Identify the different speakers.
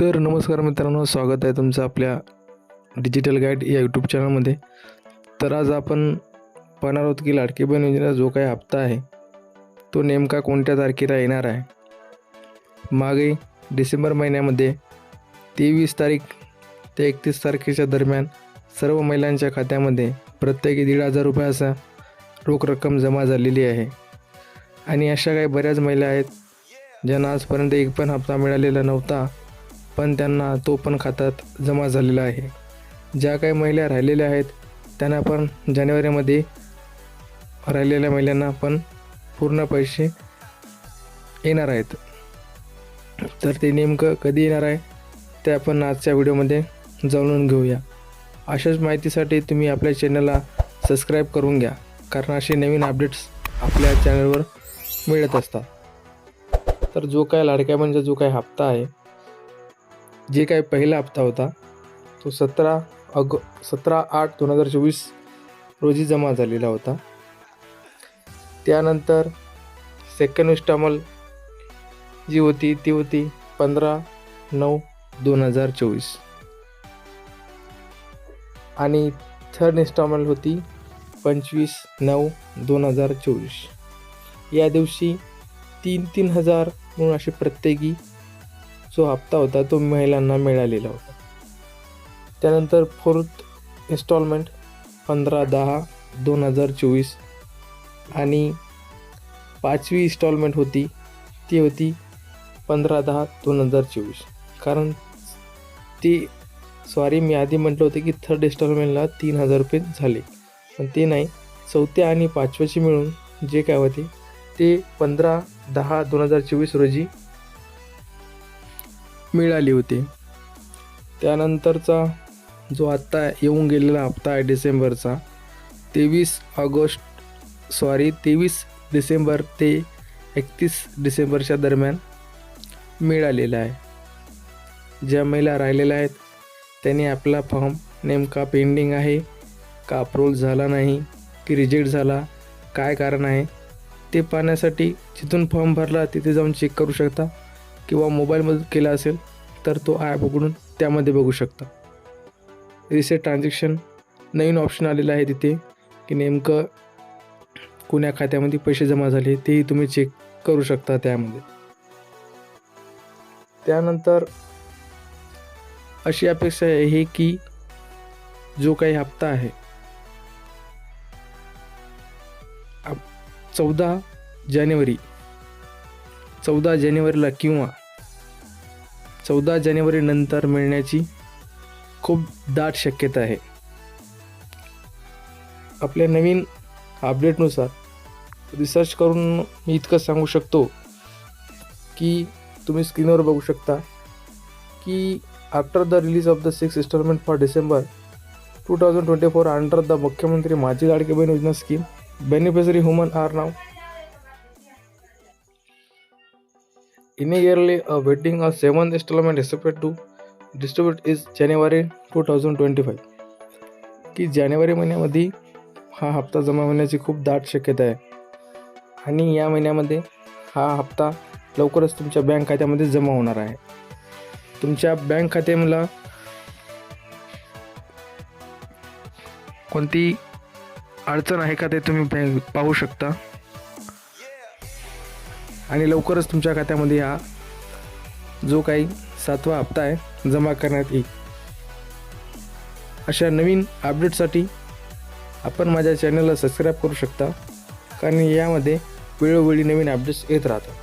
Speaker 1: तर नमस्कार मित्रांनो स्वागत आहे तुमचं आपल्या डिजिटल गाईड या यूट्यूब चॅनलमध्ये. तर आज आपण पाहणार आहोत की लाडकी बहीण योजनेचा जो काही हप्ता आहे तो नेमका कोणत्या तारखेला येणार आहे? मागे डिसेंबर महिन्यामध्ये तेवीस तारीख ते एकतीस तारखेच्या दरम्यान सर्व महिलांच्या खात्यामध्ये प्रत्येकी दीड हजार रुपये असा रोख रक्कम जमा झालेली आहे. आणि अशा काही बऱ्याच महिला आहेत ज्यांना आजपर्यंत एक पण हप्ता मिळालेला नव्हता. पण त्यांना तो पण खात्यात जमा झालेला आहे. ज्या काही महिला राहिलेल्या आहेत त्यांना पण जानेवारीमध्ये राहिलेल्या महिलांना पण पूर्ण पैसे येणार आहेत. तर ते नेमकं कधी येणार आहे ते आपण आजच्या व्हिडिओमध्ये जाणून घेऊया. अशाच माहितीसाठी तुम्ही आपल्या चॅनलला सबस्क्राईब करून घ्या कारण असे नवीन अपडेट्स आपल्या चॅनलवर मिळत असतात. तर जो काय लाडक्या म्हणजे जो काय हप्ता आहे जे काही पहिला हप्ता होता तो सतरा अग सतरा आठ दोन हजार चोवीस रोजी जमा झालेला होता. त्यानंतर सेकंड इस्टॉमल जी होती ती होती पंधरा नऊ दोन हजार चोवीस. आणि थर्ड इन्स्टॉलमेंट होती पंचवीस नऊ दोन हजार चोवीस. या दिवशी तीन तीन हजार म्हणून असे प्रत्येकी जो हप्ता होता तो महिलांना मिळालेला होता. त्यानंतर फोर्थ इन्स्टॉलमेंट पंधरा दहा दोन हजार चोवीस आणि पाचवी इन्स्टॉलमेंट होती ती होती पंधरा दहा दोन हजार चोवीस. कारण ती सॉरी मी आधी म्हटलं होतं की थर्ड इन्स्टॉलमेंटला तीन हजार रुपये झाले. पण ते नाही. चौथ्या आणि पाचव्याची मिळून जे काय होते ते पंधरा दहा दोन हजार चोवीस रोजी मिळाली होती. त्यानंतरचा जो आत्ता येऊन गेलेला हप्ता आहे डिसेंबरचा तेवीस ऑगस्ट सॉरी तेवीस डिसेंबर ते एकतीस डिसेंबरच्या दरम्यान मिळालेला आहे. ज्या महिला राहिलेल्या आहेत त्यांनी आपला फॉर्म नेमका पेंडिंग आहे का अप्रूव्हल झाला नाही की रिजेक्ट झाला काय कारण आहे ते पाहण्यासाठी जिथून फॉर्म भरला तिथे जाऊन चेक करू शकता. किंवा मोबाईलमध्ये केला असेल तर तो ॲप उघडून त्यामध्ये बघू शकता. रिसेट ट्रान्झॅक्शन नवीन ऑप्शन आलेलं आहे तिथे की नेमकं कोण्या खात्यामध्ये पैसे जमा झाले तेही तुम्ही चेक करू शकता त्यामध्ये. त्यानंतर अशी अपेक्षा आहे की जो काही हप्ता आहे चौदा जानेवारी चौदा जानेवारीला किंवा चौदा जानेवारीनंतर मिळण्याची खूप दाट शक्यता आहे. आपल्या नवीन अपडेटनुसार रिसर्च करून मी इतकं सांगू शकतो की तुम्ही स्क्रीनवर बघू शकता की after the release of the six installment for December two thousand twenty four under the Mukhyamantri Majhi Ladki Bahin Yojana scheme beneficiary women are now In a yearly a seventh installment expected to distribute is January 2025 की जानेवारी महिन्यामध्ये हा हप्ता जमा होण्याची खूप दाट शक्यता आहे. आणि या महिन्यामध्ये हा हप्ता लवकरच तुमच्या बँक खात्यामध्ये जमा होणार आहे. तुमच्या बँक खात्याला कोणती अडचण आहे का ते तुम्ही पाहू शकता. आणि लवकरच तुमच्या खात्यामध्ये हा जो काही सातवा हप्ता आहे जमा करण्यात येईल. अशा नवीन अपडेटसाठी आपण माझ्या चॅनलला सबस्क्राईब करू शकता कारण यामध्ये वेळोवेळी नवीन अपडेट्स येत राहतात.